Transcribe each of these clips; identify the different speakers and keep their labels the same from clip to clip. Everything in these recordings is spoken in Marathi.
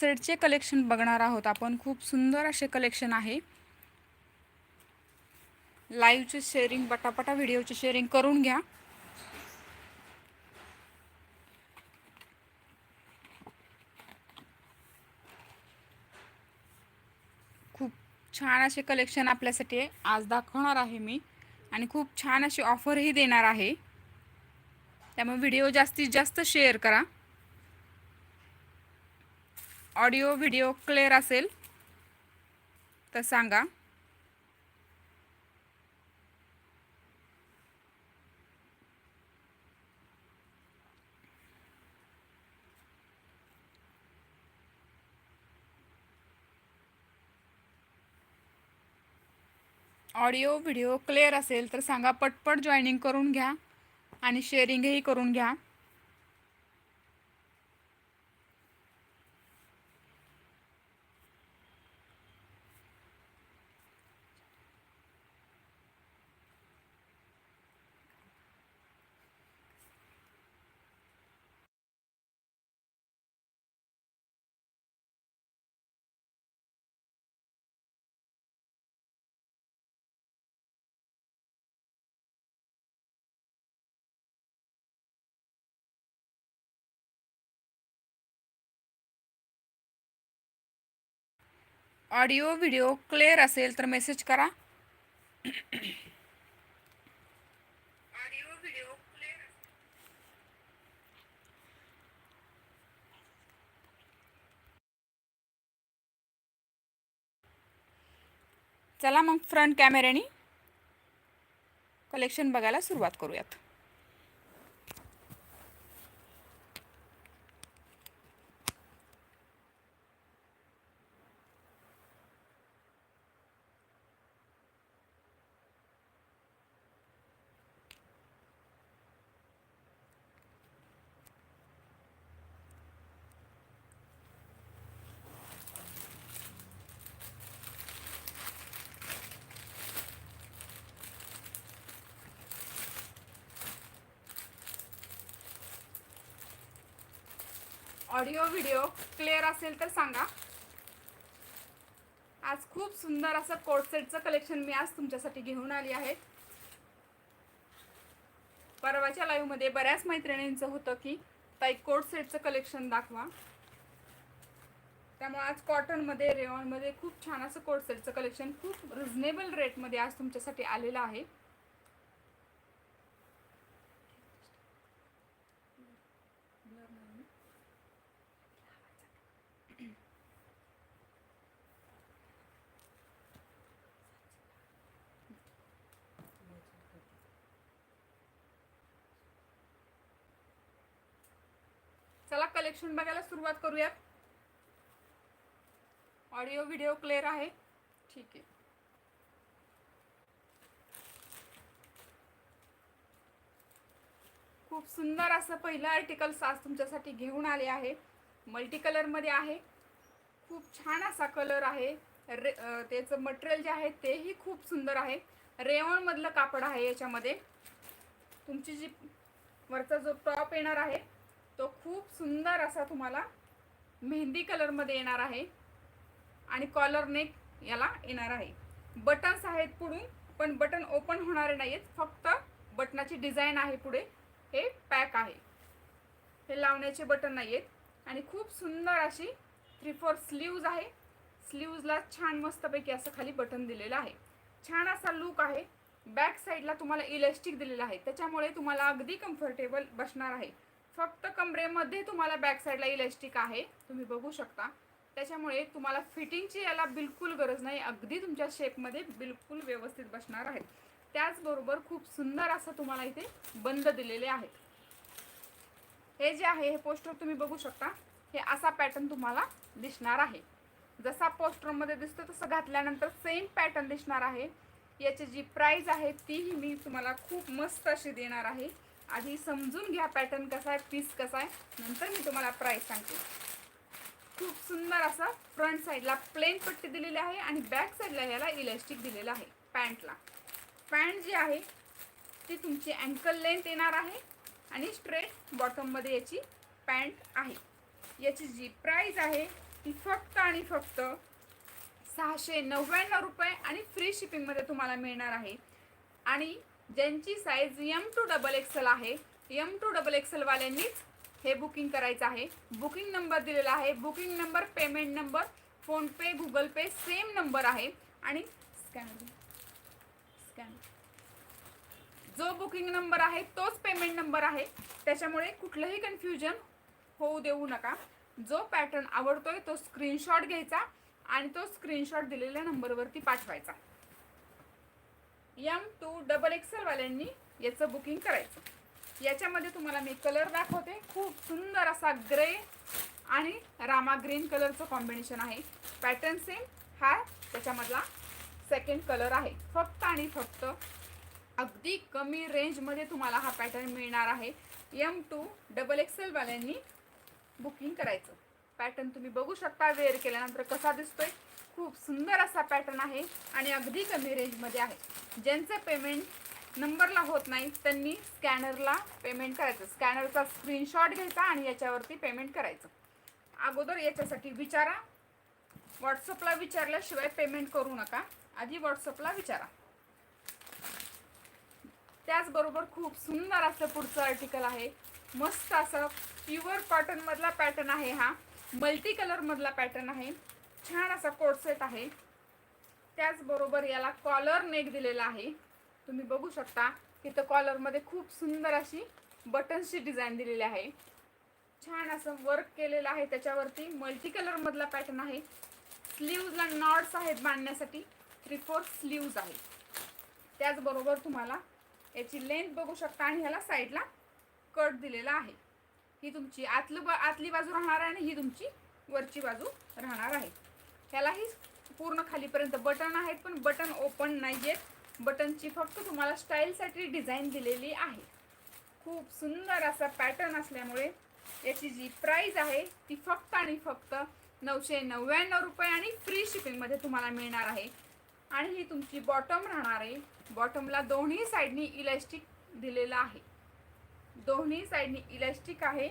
Speaker 1: सेटचे कलेक्शन बघणार आहोत आपण. खूप सुंदर असे कलेक्शन आहे. लाईव्हचे शेअरिंग पटापटा व्हिडिओचे शेअरिंग करून घ्या. खूप छान असे कलेक्शन आपल्यासाठी आज दाखवणार आहे मी. आणि खूप छान अशी ऑफरही देणार आहे. त्यामुळे व्हिडिओ जास्तीत जास्त शेअर करा. ऑडिओ व्हिडिओ क्लिअर असेल तर सांगा. ऑडिओ व्हिडिओ क्लिअर असेल तर सांगा. पटपट जॉईनिंग करून घ्या आणि शेअरिंगही करून घ्या. ऑडिओ व्हिडिओ क्लिअर असेल तर मेसेज करा. चला मग फ्रंट कॅमेऱ्याने कलेक्शन बघायला सुरुवात करूयात. ऑडिओ व्हिडिओ क्लिअर असेल तर सांगा. आज खूप सुंदर असं कोडसेटचं कलेक्शन मी आज तुमच्यासाठी घेऊन आली आहे. परवाच्या लाईव्हमध्ये बऱ्याच मैत्रिणींचं होतं की ताई कोडसेटचं कलेक्शन दाखवा. त्यामुळे आज कॉटनमध्ये रेवॉनमध्ये खूप छान असं कोडसेटचं कलेक्शन खूप रिझनेबल रेटमध्ये आज तुमच्यासाठी आलेलं आहे. चला कलेक्शन बघायला सुरुवात करूयात. ऑडिओ व्हिडिओ क्लिअर आहे. ठीक आहे. खूप सुंदर असं पहिलं आर्टिकल आज तुमच्यासाठी घेऊन आले आहे. मल्टी कलरमध्ये आहे. खूप छान असा कलर आहे. रे त्याचं मटेरियल जे आहे तेही खूप सुंदर आहे. रेवणमधलं कापड आहे याच्यामध्ये. तुमची जी वरचा जो टॉप येणार आहे तो खूप सुंदर असा तुम्हाला मेहंदी कलरमध्ये येणार आहे. आणि कॉलर नेक याला येणार आहे. बटन्स आहेत पुढून पण बटन ओपन होणारे नाही आहेत फक्त बटनाची डिझाईन आहे पुढे. हे पॅक आहे. हे लावण्याचे बटन नाही आहेत आणि खूप सुंदर अशी थ्री फोर स्लीव्ज आहे स्लीव्जला छान मस्तपैकी असं खाली बटन दिलेलं आहे. छान असा लुक आहे. बॅक साईडला तुम्हाला इलेस्टिक दिलेलं आहे. त्याच्यामुळे तुम्हाला अगदी कम्फर्टेबल बसणार आहे. फक्त कमरेमध्ये तुम्हाला बॅक साईडला इलेस्टिक आहे. तुम्ही बघू शकता. त्याच्यामुळे तुम्हाला फिटिंगची याला बिलकुल गरज नाही. अगदी तुमच्या शेपमध्ये बिलकुल व्यवस्थित बसणार आहेत त्याचबरोबर खूप सुंदर असं तुम्हाला इथे बंद दिलेले आहेत. हे जे आहे हे पोस्टर तुम्ही बघू शकता. हे असा पॅटर्न तुम्हाला दिसणार आहे. जसा पोस्टरमध्ये दिसतो तसं घातल्यानंतर सेम पॅटर्न दिसणार आहे. याची जी प्राईज आहे तीही मी तुम्हाला खूप मस्त अशी देणार आहे. आधी समजून घ्या पॅटर्न कसा आहे पीस कसा आहे. नंतर मी तुम्हाला प्राईस सांगते. खूप सुंदर असा फ्रंट साईडला प्लेन पट्टी दिलेली आहे आणि बॅक साईडला याला इलास्टिक दिलेलं आहे पॅन्टला पॅन्ट जी आहे ती तुमची अँकल लेंथ येणार आहे आणि स्ट्रेट बॉटममध्ये याची पॅन्ट आहे. याची जी प्राईज आहे ती फक्त आणि फक्त सहाशे नव्याण्णव रुपये आणि फ्री शिपिंगमध्ये तुम्हाला मिळणार आहे. आणि ज्यांची size M to double XL आहे यम टू डबल एक्सेलवाल्यांनीच हे बुकिंग करायचं आहे. बुकिंग नंबर दिलेला आहे. Booking number payment number PhonePe Google Pay same number आहे. आणि स्कॅन स्कॅन जो बुकिंग नंबर आहे तोच पेमेंट नंबर आहे. त्याच्यामुळे कुठलंही कन्फ्युजन होऊ देऊ नका. जो पॅटर्न आवडतोय तो स्क्रीनशॉट घ्यायचा आणि तो स्क्रीनशॉट दिलेल्या नंबरवरती पाठवायचा. एम टू डबल एक्सेलवाल्यांनी याचं बुकिंग करायचं. याच्यामध्ये तुम्हाला मी कलर दाखवते. खूप सुंदर असा ग्रे आणि रामा ग्रीन कलरचं कॉम्बिनेशन आहे. पॅटर्न सेम हा त्याच्यामधला सेकंड कलर आहे. फक्त आणि फक्त अगदी कमी रेंजमध्ये तुम्हाला हा पॅटर्न मिळणार आहे. एम टू डबल एक्सेलवाल्यांनी बुकिंग करायचं. पॅटर्न तुम्ही बघू शकता वेअर केल्यानंतर कसा दिसतोय. खूप सुंदर असा पॅटर्न आहे आणि अगदी कमी रेंजमध्ये आहे. ज्यांचं पेमेंट नंबरला होत नाही त्यांनी स्कॅनरला पेमेंट करायचं. स्कॅनरचा स्क्रीनशॉट घ्यायचा आणि याच्यावरती पेमेंट करायचं. अगोदर याच्यासाठी विचारा. व्हॉट्सअपला विचारल्याशिवाय पेमेंट करू नका. आधी व्हॉट्सअपला विचारा. त्याचबरोबर खूप सुंदर असं पुढचं आर्टिकल आहे. मस्त असं प्युअर कॉटनमधला पॅटर्न आहे हा. मल्टी कलरमधला पॅटर्न आहे. छान असा कोडसेट आहे. त्याचबरोबर याला कॉलर नेक दिलेला आहे. तुम्ही बघू शकता इथं कॉलरमध्ये खूप सुंदर अशी बटन्सची डिझाईन दिलेली आहे. छान असं वर्क केलेलं आहे त्याच्यावरती. मल्टी कलरमधला पॅटर्न आहे. स्लीव्जला नॉट्स आहेत बांधण्यासाठी. थ्री फोर स्लीव्ज आहे. त्याचबरोबर तुम्हाला याची लेंथ बघू शकता आणि ह्याला साईडला कट दिलेला आहे. ही तुमची आतलं बा आतली बाजू राहणार आहे आणि ही तुमची वरची बाजू राहणार आहे. ह्यालाही पूर्ण खालीपर्यंत. बटन आहेत पण बटन ओपन नाही आहेत बटनची फक्त तुम्हाला स्टाईलसाठी डिझाईन दिलेली आहे. खूप सुंदर असा पॅटर्न असल्यामुळे याची जी प्राईज आहे ती फक्त आणि फक्त नऊशे नव्याण्णव रुपये आणि फ्री शिपिंगमध्ये तुम्हाला मिळणार आहे. आणि ही तुमची बॉटम राहणार आहे. बॉटमला दोन्ही साईडनी इलॅस्टिक दिलेलं आहे. दोन्ही साईडनी इलॅस्टिक आहे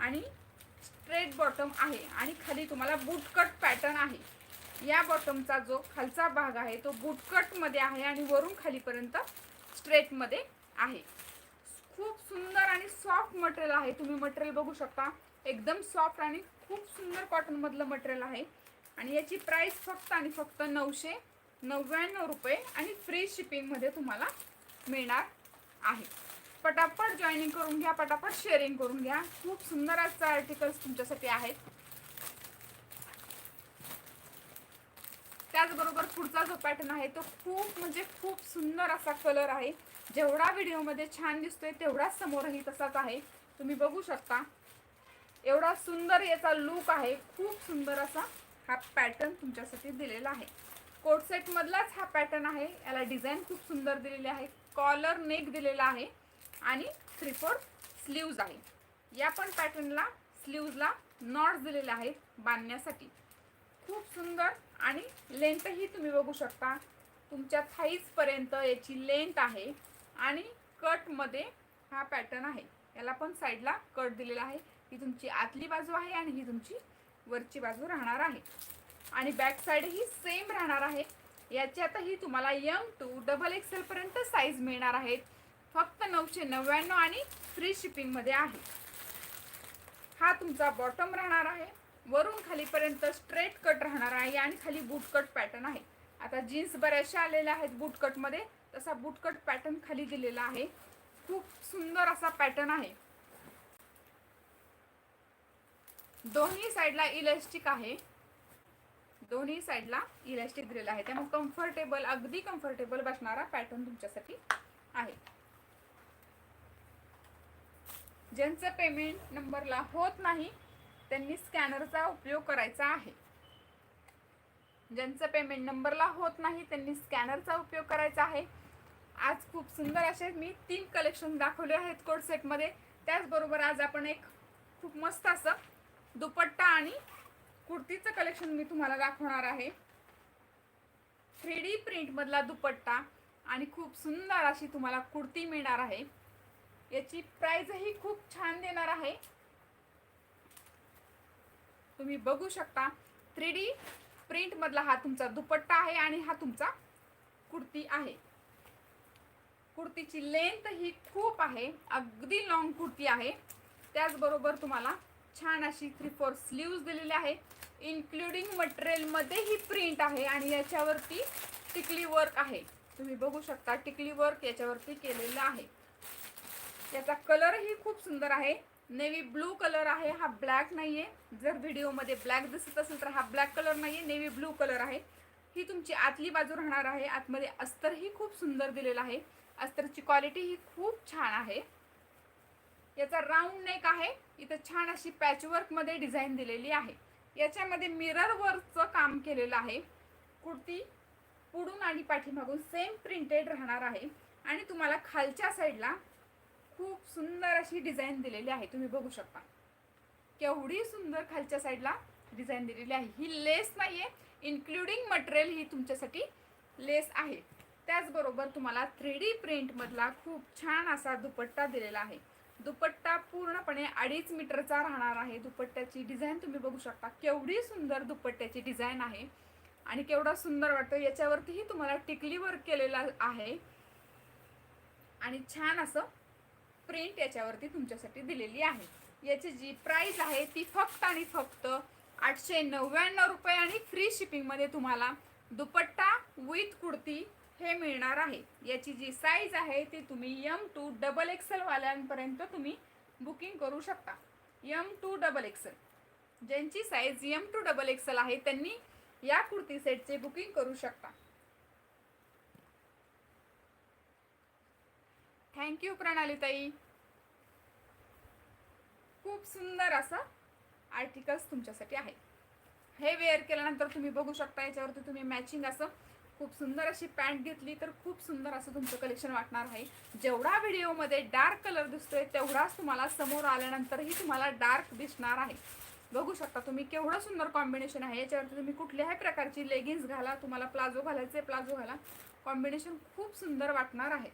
Speaker 1: आणि स्ट्रेट बॉटम आहे. आणि खाली तुम्हाला बूटकट पॅटर्न आहे. या बॉटमचा जो खालचा भाग आहे तो बुटकटमध्ये आहे आणि वरून खालीपर्यंत स्ट्रेटमध्ये आहे. खूप सुंदर आणि सॉफ्ट मटेरियल आहे. तुम्ही मटेरियल बघू शकता. एकदम सॉफ्ट आणि खूप सुंदर कॉटनमधलं मटेरियल आहे. आणि याची प्राईस फक्त आणि फक्त नऊशे नव्याण्णव रुपये आणि फ्री शिपिंगमध्ये तुम्हाला मिळणार आहे. पटापट जॉईनिंग करून घ्या पटापट शेअरिंग करून घ्या. खूप सुंदर असं आर्टिकल्स तुमच्यासाठी आहेत. त्याचबरोबर पुढचा जो पॅटर्न आहे तो खूप म्हणजे खूप सुंदर असा कलर आहे. जेवढा व्हिडिओमध्ये छान दिसतोय तेवढाच समोरही तसाच आहे. तुम्ही बघू शकता. एवढा सुंदर याचा लुक आहे. खूप सुंदर असा हा पॅटर्न तुमच्यासाठी दिलेला आहे. कोटसेटमधलाच हा पॅटर्न आहे. याला डिझाईन खूप सुंदर दिलेली आहे. कॉलर नेक दिलेला आहे. आणि थ्री फोर स्लीव्ज आहे. या पण पॅटर्नला स्लीव्जला नॉट्स दिलेले आहेत बांधण्यासाठी. खूप सुंदर आणि लेंथही तुम्ही बघू शकता. तुमच्या थाईजपर्यंत याची लेंथ आहे आणि कटमध्ये हा पॅटर्न आहे. याला पण साईडला कट दिलेला आहे. ही तुमची आतली बाजू आहे आणि ही तुमची वरची बाजू राहणार आहे. आणि बॅक साईड ही सेम राहणार आहे. याच्यातही तुम्हाला यम टू डबल एक्सेलपर्यंत साईज मिळणार आहेत. फक्त नऊशे नव्याण्णव आणि फ्री शिपिंगमध्ये आहे. हा तुमचा बॉटम राहणार आहे. वरून खालीपर्यंत स्ट्रेट कट राहणार आहे आणि खाली बूटकट पॅटर्न आहे. आता जीन्स बऱ्याचशा आलेल्या आहेत बूटकटमध्ये तसा बूटकट पॅटर्न खाली दिलेला आहे. खूप सुंदर असा पॅटर्न आहे. दोन्ही साईडला इलॅस्टिक आहे. दोन्ही साईडला इलॅस्टिक दिलेला आहे. त्यामुळे कम्फर्टेबल अगदी कम्फर्टेबल बसणारा पॅटर्न तुमच्यासाठी आहे. ज्यांचं पेमेंट नंबरला होत नाही त्यांनी स्कॅनरचा उपयोग करायचा आहे. ज्यांचं पेमेंट नंबरला होत नाही त्यांनी स्कॅनरचा उपयोग करायचा आहे. आज खूप सुंदर असे मी तीन कलेक्शन दाखवले आहेत कोट सेटमध्ये त्याचबरोबर आज आपण एक खूप मस्त असं दुपट्टा आणि कुर्तीचं कलेक्शन मी तुम्हाला दाखवणार आहे. थ्री डी प्रिंटमधला दुपट्टा आणि खूप सुंदर अशी तुम्हाला कुर्ती मिळणार आहे. याची प्राईजही खूप छान देणार आहे. तुम्ही बघू शकता. थ्री डी प्रिंटमधला हा तुमचा दुपट्टा आहे आणि हा तुमचा कुर्ती आहे. कुर्तीची लेंथ ही खूप आहे. अगदी लॉंग कुर्ती आहे. त्याचबरोबर तुम्हाला छान अशी थ्री फोर स्लीव्ज दिलेली आहे इन्क्लुडिंग मटेरियलमध्ये ही प्रिंट आहे आणि याच्यावरती टिकली वर्क आहे. तुम्ही बघू शकता टिकली वर्क याच्यावरती केलेलं आहे. याचा कलरही खूप सुंदर आहे. नेव्ही ब्लू कलर आहे हा ब्लॅक नाहीये. जर व्हिडिओमध्ये ब्लॅक दिसत असेल तर हा ब्लॅक कलर नाहीये नेव्ही ब्लू कलर आहे. ही तुमची आतली बाजू राहणार आहे. आतमध्ये अस्तरही खूप सुंदर दिलेलं आहे. अस्तरची क्वालिटी ही खूप छान आहे. याचा राऊंड नेक आहे. इथं छान अशी पॅचवर्कमध्ये डिझाईन दिलेली आहे. याच्यामध्ये मिरर वर्कचं काम केलेलं आहे. कुर्ती पुढून आणि पाठीमागून सेम प्रिंटेड राहणार आहे. आणि तुम्हाला खालच्या साईडला खूप सुंदर अशी डिझाईन दिलेली आहे तुम्ही बघू शकता. केवढी सुंदर खालच्या साईडला डिझाईन दिलेली आहे. ही लेस नाही आहे इन्क्लुडिंग मटेरियल ही तुमच्यासाठी लेस आहे. त्याचबरोबर तुम्हाला थ्री डी प्रिंटमधला खूप छान असा दुपट्टा दिलेला आहे. दुपट्टा पूर्णपणे अडीच मीटरचा राहणार आहे. दुपट्ट्याची डिझाईन तुम्ही बघू शकता. केवढी सुंदर दुपट्ट्याची डिझाईन आहे. आणि केवढा सुंदर वाटतं याच्यावरतीही तुम्हाला टिकली वर्क केलेला आहे. आणि छान असं प्रिंट याच्यावरती तुमच्यासाठी दिलेली आहे. याची जी प्राईज आहे ती फक्त आणि फक्त आठशे नव्याण्णव रुपये आणि फ्री शिपिंगमध्ये तुम्हाला दुपट्टा विथ कुर्ती हे मिळणार आहे. याची जी साईज आहे ती तुम्ही यम टू डबल एक्सलवाल्यांपर्यंत तुम्ही बुकिंग करू शकता. यम टू डबल एक्सेल ज्यांची size M to double XL आहे त्यांनी या कुर्ती सेटचे बुकिंग करू शकता. थँक्यू प्रणालीताई. खूप सुंदर असं आर्टिकल्स तुमच्यासाठी आहे. हे वेअर केल्यानंतर तुम्ही बघू शकता याच्यावरती तुम्ही मॅचिंग असं खूप सुंदर अशी पॅन्ट घेतली तर खूप सुंदर असं तुमचं कलेक्शन वाटणार आहे. जेवढा व्हिडिओमध्ये डार्क कलर दिसतोय तेवढाच तुम्हाला समोर आल्यानंतरही तुम्हाला डार्क दिसणार आहे. बघू शकता तुम्ही केवढं सुंदर कॉम्बिनेशन आहे. याच्यावरती तुम्ही कुठल्याही प्रकारची लेगिन्स घाला तुम्हाला प्लाझो घालायचे प्लाझो घाला. कॉम्बिनेशन खूप सुंदर वाटणार आहे.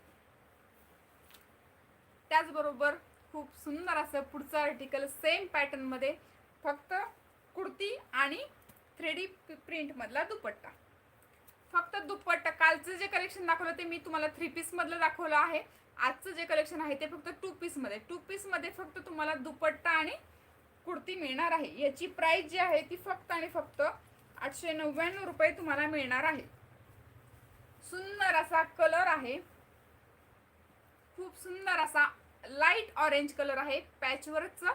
Speaker 1: त्याचबरोबर खूप सुंदर असं पुढचं आर्टिकल सेम पॅटर्नमध्ये फक्त कुर्ती आणि थ्री डी प्रिंटमधला दुपट्टा. फक्त दुपट्टा कालचं जे कलेक्शन दाखवलं ते मी तुम्हाला थ्री पीसमधलं दाखवलं आहे. आजचं जे कलेक्शन आहे ते फक्त टू पीसमध्ये टू पीसमध्ये फक्त तुम्हाला दुपट्टा आणि कुर्ती मिळणार आहे. याची प्राइस जी आहे ती फक्त आणि फक्त आठशे नव्याण्णव रुपये तुम्हाला मिळणार आहे. सुंदर असा कलर आहे. खूप सुंदर असा लाइट ऑरेंज कलर आहे. पॅचवर्कचा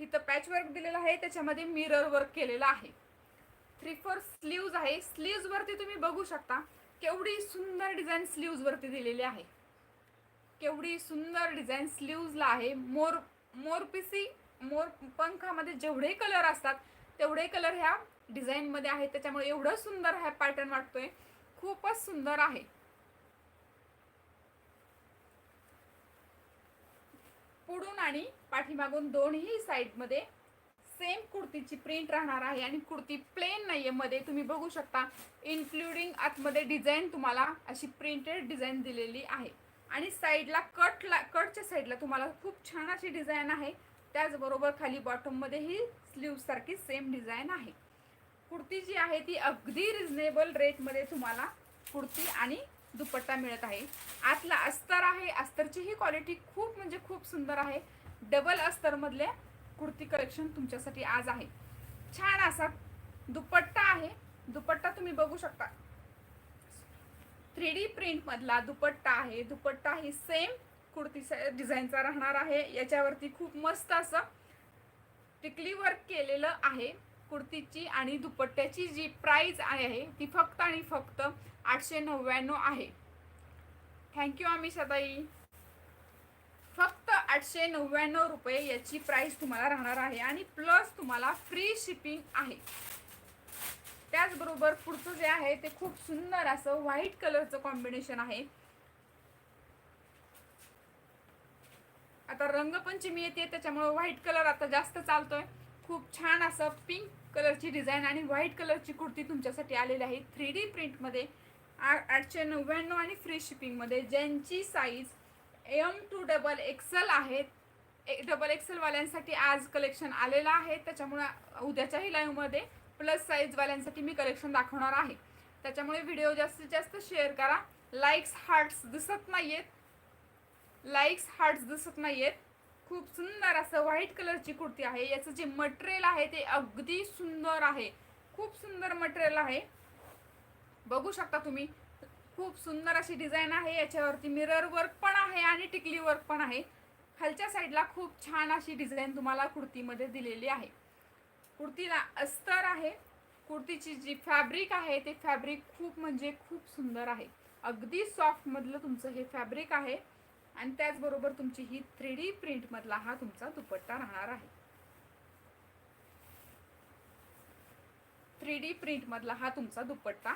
Speaker 1: इथं पॅचवर्क दिलेलं आहे. त्याच्यामध्ये मिरर वर्क केलेलं आहे. थ्री फोर स्लीव्ज आहे. स्लीव्जवरती तुम्ही बघू शकता. केवढी सुंदर डिझाईन स्लीव्जवरती दिलेली आहे. केवढी सुंदर डिझाईन स्लीव्जला आहे. मोर मोरपिसी मोर पंखामध्ये जेवढे कलर असतात तेवढे कलर ह्या डिझाईनमध्ये आहेत. त्याच्यामुळे एवढं सुंदर हा पॅटर्न वाटतोय. खूपच सुंदर आहे. पुढून आणि पाठीमागून दोन्ही साईडमध्ये सेम कुर्तीची प्रिंट राहणार आहे आणि कुर्ती प्लेन नाही आहे मध्ये तुम्ही बघू शकता इन्क्लुडिंग आतमध्ये डिझाईन तुम्हाला अशी प्रिंटेड डिझाईन दिलेली आहे. आणि साईडला कटला कटच्या साईडला तुम्हाला खूप छान अशी डिझाईन आहे. त्याचबरोबर खाली बॉटममध्ये ही सेम डिझाईन आहे. कुर्ती जी आहे ती अगदी रिझनेबल रेटमध्ये तुम्हाला कुर्ती आणि दुपट्टा मिळत आहे. आतला अस्तर आहे. अस्तरची ही क्वालिटी खूप म्हणजे खूप सुंदर आहे. डबल अस्तरमधले कुर्ती कलेक्शन तुमच्यासाठी आज आहे. छान असा दुपट्टा आहे. दुपट्टा तुम्ही बघू शकता. थ्री डी प्रिंटमधला दुपट्टा आहे. दुपट्टा ही सेम कुर्तीचा डिझाईनचा राहणार आहे. याच्यावरती खूप मस्त असं टिकली वर्क केलेलं आहे. कुर्तीची आणि दुपट्ट्याची जी प्राईज आहे ती फक्त आणि फक्त आठशे नव्याण्णव आहे. थँक्यू सदाई फक्त आठशे नव्याण्णव रुपये याची प्राईस तुम्हाला राहणार आहे आणि प्लस तुम्हाला फ्री शिपिंग आहे. त्याचबरोबर पुढचं जे आहे ते खूप सुंदर असं व्हाईट कलरचं कॉम्बिनेशन आहे. आता रंगपंचमी येते त्याच्यामुळे व्हाईट कलर आता जास्त चालतोय. खूप छान असं पिंक कलरची डिझाईन आणि व्हाईट कलरची कुर्ती तुमच्यासाठी आलेली आहे. थ्री डी प्रिंटमध्ये आठशे नव्याण्णव आणि फ्री शिपिंगमध्ये ज्यांची size M to double XL आहेत डबल एक्सलवाल्यांसाठी आज कलेक्शन आलेलं आहे. त्याच्यामुळे उद्याच्याही लाईव्हमध्ये प्लस साईजवाल्यांसाठी मी कलेक्शन दाखवणार आहे. त्याच्यामुळे व्हिडिओ जास्तीत जास्त शेअर करा. लाईक्स हार्ट्स दिसत नाही आहेत लाईक्स हार्ट्स दिसत नाही आहेत खूप सुंदर असं व्हाईट कलरची कुर्ती आहे. याचं जे मटेरियल आहे ते अगदी सुंदर आहे. खूप सुंदर मटेरियल आहे. बघू शकता तुम्ही. खूप सुंदर अशी डिझाईन आहे. याच्यावरती मिरर वर्क पण आहे आणि टिकली वर्क पण आहे. खालच्या साईडला खूप छान अशी डिझाईन तुम्हाला कुर्तीमध्ये दिलेली आहे. कुर्तीला अस्तर आहे. कुर्तीची जी फॅब्रिक आहे ते फॅब्रिक खूप म्हणजे खूप सुंदर आहे. अगदी सॉफ्टमधलं तुमचं हे फॅब्रिक आहे. आणि त्याचबरोबर तुमची ही थ्री डी प्रिंटमधला हा तुमचा दुपट्टा राहणार आहे. थ्री डी प्रिंटमधला हा तुमचा दुपट्टा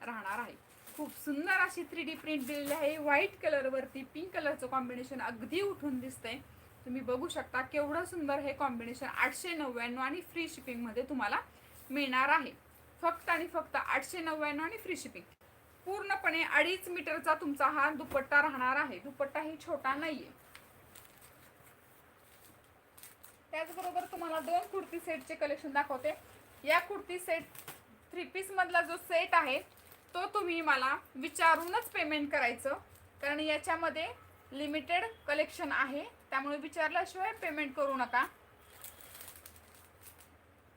Speaker 1: राहणार आहे. खूप सुंदर अशी थ्री डी प्रिंट दिलेली आहे. व्हाईट कलरवरती पिंक कलरचं कॉम्बिनेशन अगदी उठून दिसतंय. तुम्ही बघू शकता केवढं सुंदर हे कॉम्बिनेशन आठशे नव्याण्णव आणि फ्री शिपिंगमध्ये तुम्हाला मिळणार आहे. फक्त आणि फक्त आठशे नव्याण्णव आणि फ्री शिपिंग पूर्णपणे अडीच मीटरचा तुमचा हा दुपट्टा राहणार आहे. दुपट्टा ही छोटा नाहीये. त्याचबरोबर तुम्हाला दोन कुर्ती सेटचे कलेक्शन दाखवते. या कुर्ती सेट थ्री पीस मधला जो सेट आहे तो तुम्ही मला विचारूनच पेमेंट करायचं. कारण याच्यामध्ये लिमिटेड कलेक्शन आहे. त्यामुळे विचारल्याशिवाय पेमेंट करू नका.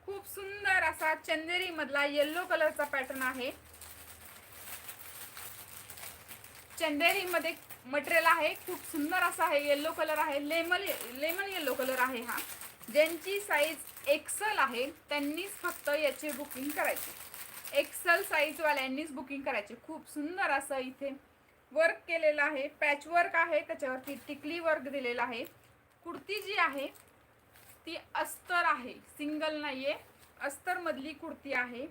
Speaker 1: खूप सुंदर असा चंदेरी मधला येल्लो कलरचा पॅटर्न आहे. चंदेरी मध्ये मटेरियल आहे. खूप सुंदर असा आहे. येल्लो कलर आहे. लेमन लेमन येल्लो कलर आहे हा. ज्यांची साईज एक्सल आहे त्यांनीच फक्त याचे बुकिंग करायचे. एक्सल साईजवाल्यांनीच बुकिंग करायचे. खूप सुंदर असं इथे वर्क केलेलं आहे. पॅच वर्क आहे. त्याच्यावरती टिकली वर्क दिलेला आहे. कुर्ती जी आहे ती अस्तर आहे. सिंगल नाही आहे अस्तरमधली कुर्ती आहे.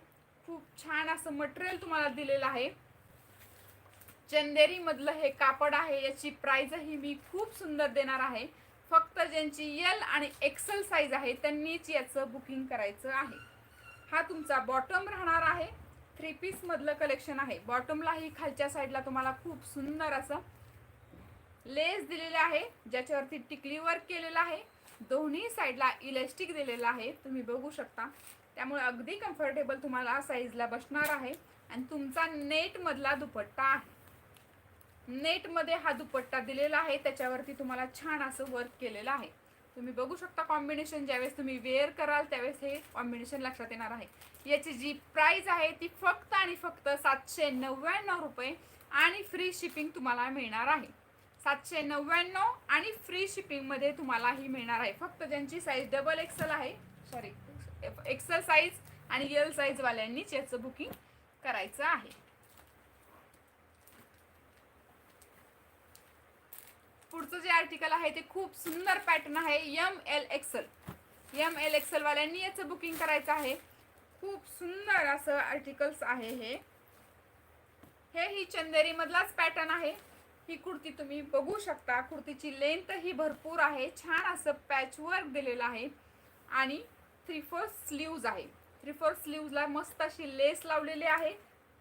Speaker 1: खूप छान असं मटेरियल तुम्हाला दिलेलं आहे. चंदेरी मधलं हे कापड आहे याची प्राईजही मी खूप सुंदर देणार आहे. फक्त ज्यांची यल आणि एक्सल साईज आहे त्यांनीच याचं बुकिंग करायचं आहे. हा तुमचा बॉटम राहणार आहे. थ्री पीसमधलं कलेक्शन आहे. बॉटमलाही खालच्या साईडला तुम्हाला खूप सुंदर असं लेस दिलेलं आहे ज्याच्यावरती टिकली वर्क केलेलं आहे. दोन्ही साईडला इलेस्टिक दिलेलं आहे तुम्ही बघू शकता. त्यामुळे अगदी कम्फर्टेबल तुम्हाला साईजला बसणार आहे. आणि तुमचा नेटमधला दुपट्टा आहे. नेटमध्ये हा दुपट्टा दिलेला आहे त्याच्यावरती तुम्हाला छान असं वर्क केलेलं आहे. तुम्ही बघू शकता कॉम्बिनेशन ज्यावेळेस तुम्ही वेअर कराल त्यावेळेस हे कॉम्बिनेशन लक्षात येणार आहे. याची जी प्राईज आहे ती फक्त आणि फक्त सातशे नव्याण्णव रुपये आणि फ्री शिपिंग तुम्हाला मिळणार आहे. सातशे नव्याण्णव आणि फ्री शिपिंगमध्ये तुम्हाला ही मिळणार आहे. फक्त ज्यांची साईज डबल एक्सल आहे सॉरी एक्सल साईज आणि एल साईजवाल्यांनीच याचं बुकिंग करायचं आहे. पुढचं जे आर्टिकल आहे ते खूप सुंदर पॅटर्न आहे M L XL M L XL वाल्यांनी याचं बुकिंग करायचं आहे. खूप सुंदर असं आर्टिकल्स आहे हे. हे ही चंदेरी मधलाच पॅटर्न आहे. ही कुर्ती तुम्ही बघू शकता. कुर्तीची लेंथ ही भरपूर आहे. छान असं पॅचवर्क दिलेलं आहे. आणि थ्री फोर स्लीव्ज आहे. थ्री फोर स्लीव्जला मस्त अशी लेस लावलेली आहे.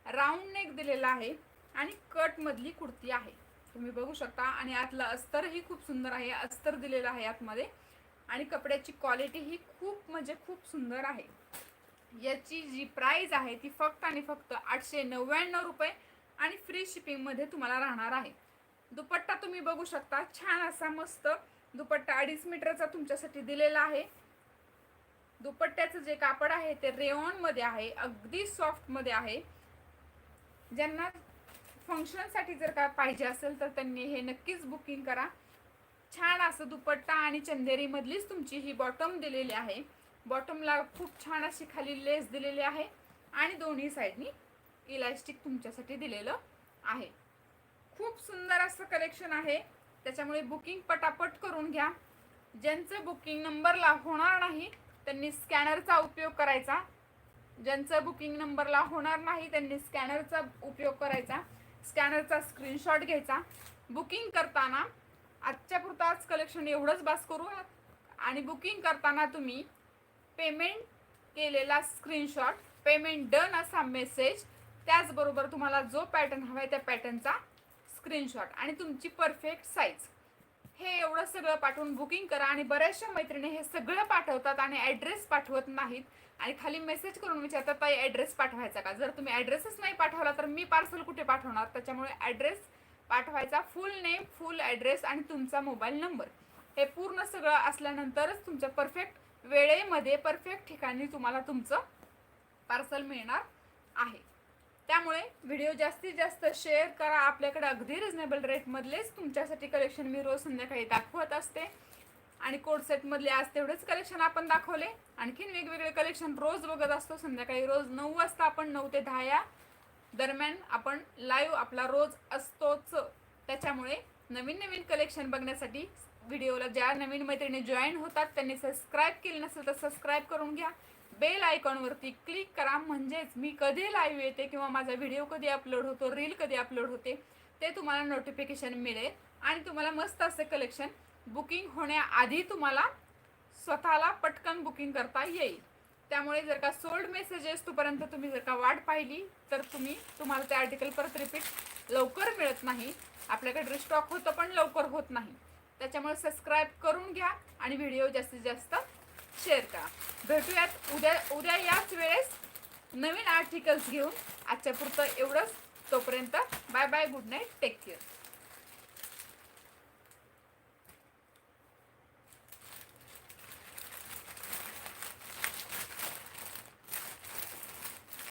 Speaker 1: राऊंड नेक दिलेला आहे. आणि कट मधली कुर्ती आहे. तुम्ही बघू शकता. आणि आतलं अस्तरही खूप सुंदर आहे. अस्तर दिलेलं आहे आतमध्ये. आणि कपड्याची क्वालिटी ही खूप म्हणजे खूप सुंदर आहे. याची जी प्राईज आहे ती फक्त आणि फक्त आठशे नव्याण्णव रुपये आणि फ्री शिपिंगमध्ये तुम्हाला राहणार आहे. दुपट्टा तुम्ही बघू शकता. छान असा मस्त दुपट्टा अडीच मीटरचा तुमच्यासाठी दिलेला आहे. दुपट्ट्याचं जे कापड आहे ते रेऑनमध्ये आहे. अगदी सॉफ्टमध्ये आहे. ज्यांना फंक्शनसाठी जर का पाहिजे असेल तर त्यांनी हे नक्कीच बुकिंग करा. छान असं दुपट्टा आणि चंदेरीमधलीच तुमची ही बॉटम दिलेली आहे. बॉटमला खूप छान अशी खाली लेस दिलेली आहे आणि दोन्ही साईडनी इलास्टिक तुमच्यासाठी दिलेलं आहे. खूप सुंदर असं कलेक्शन आहे. त्याच्यामुळे बुकिंग पटापट करून घ्या. ज्यांचं बुकिंग नंबरला होणार नाही त्यांनी स्कॅनरचा उपयोग करायचा. ज्यांचं बुकिंग नंबरला होणार नाही त्यांनी स्कॅनरचा उपयोग करायचा. स्कॅनरचा स्क्रीनशॉट घ्यायचा. बुकिंग करताना आजच्या पुरताच कलेक्शन एवढंच बास करू. आणि बुकिंग करताना तुम्ही पेमेंट केलेला स्क्रीनशॉट पेमेंट डन असा मेसेज त्याचबरोबर तुम्हाला जो पॅटर्न हवा आहे त्या पॅटर्नचा स्क्रीनशॉट आणि तुमची परफेक्ट साईज हे एवढं सगळं पाठवून बुकिंग करा आणि बऱ्याचशा मैत्रिणी हे सगळं पाठवतात आणि ॲड्रेस पाठवत नाहीत. आणि खाली मेसेज करून विचारतात ताई ॲड्रेस पाठवायचा का? जर तुम्ही ॲड्रेसच नाही पाठवला तर मी पार्सल कुठे पाठवणार? त्याच्यामुळे ॲड्रेस पाठवायचा फुल नेम फुल ॲड्रेस आणि तुमचा मोबाईल नंबर हे पूर्ण सगळं असल्यानंतरच तुमच्या परफेक्ट वेळेमध्ये परफेक्ट ठिकाणी तुम्हाला तुमचं पार्सल मिळणार आहे. त्यामुळे व्हिडिओ जास्तीत जास्त शेअर करा. आपल्याकडे अगदी रिझनेबल रेटमधलेच तुमच्यासाठी कलेक्शन मी रोज संध्याकाळी दाखवत असते. आणि कोड सेटमधले आज तेवढेच कलेक्शन आपण दाखवले. आणखीन वेगवेगळे कलेक्शन रोज बघत असतो. संध्याकाळी रोज नऊ वाजता आपण नऊ ते दहा या दरम्यान आपण लाईव्ह आपला रोज असतोच. त्याच्यामुळे नवीन नवीन कलेक्शन बघण्यासाठी व्हिडिओला ज्या नवीन मैत्रिणी जॉईन होतात त्यांनी सबस्क्राईब केले नसेल तर सबस्क्राईब करून घ्या. बेल आयकॉनवरती क्लिक करा. म्हणजेच मी कधी लाईव्ह येते किंवा माझा व्हिडिओ कधी अपलोड होतो रील कधी अपलोड होते ते तुम्हाला नोटिफिकेशन मिळेल. आणि तुम्हाला मस्त असे कलेक्शन बुकिंग होण्याआधी तुम्हाला स्वतःला पटकन बुकिंग करता येईल. त्यामुळे जर का सोल्ड मेसेजेस तोपर्यंत तुम्ही जर का वाट पाहिली तर तुम्ही तुम्हाला ते आर्टिकल परत रिपीट लवकर मिळत नाही. आपल्याकडे रिस्टॉक होतं पण लवकर होत नाही. त्याच्यामुळे सबस्क्राईब करून घ्या आणि व्हिडिओ जास्तीत जास्त शेअर करा. भेटूयात उद्या उद्या याच वेळेस नवीन आर्टिकल्स घेऊन. आजच्या पुरतं एवढंच. तोपर्यंत bye bye good night take care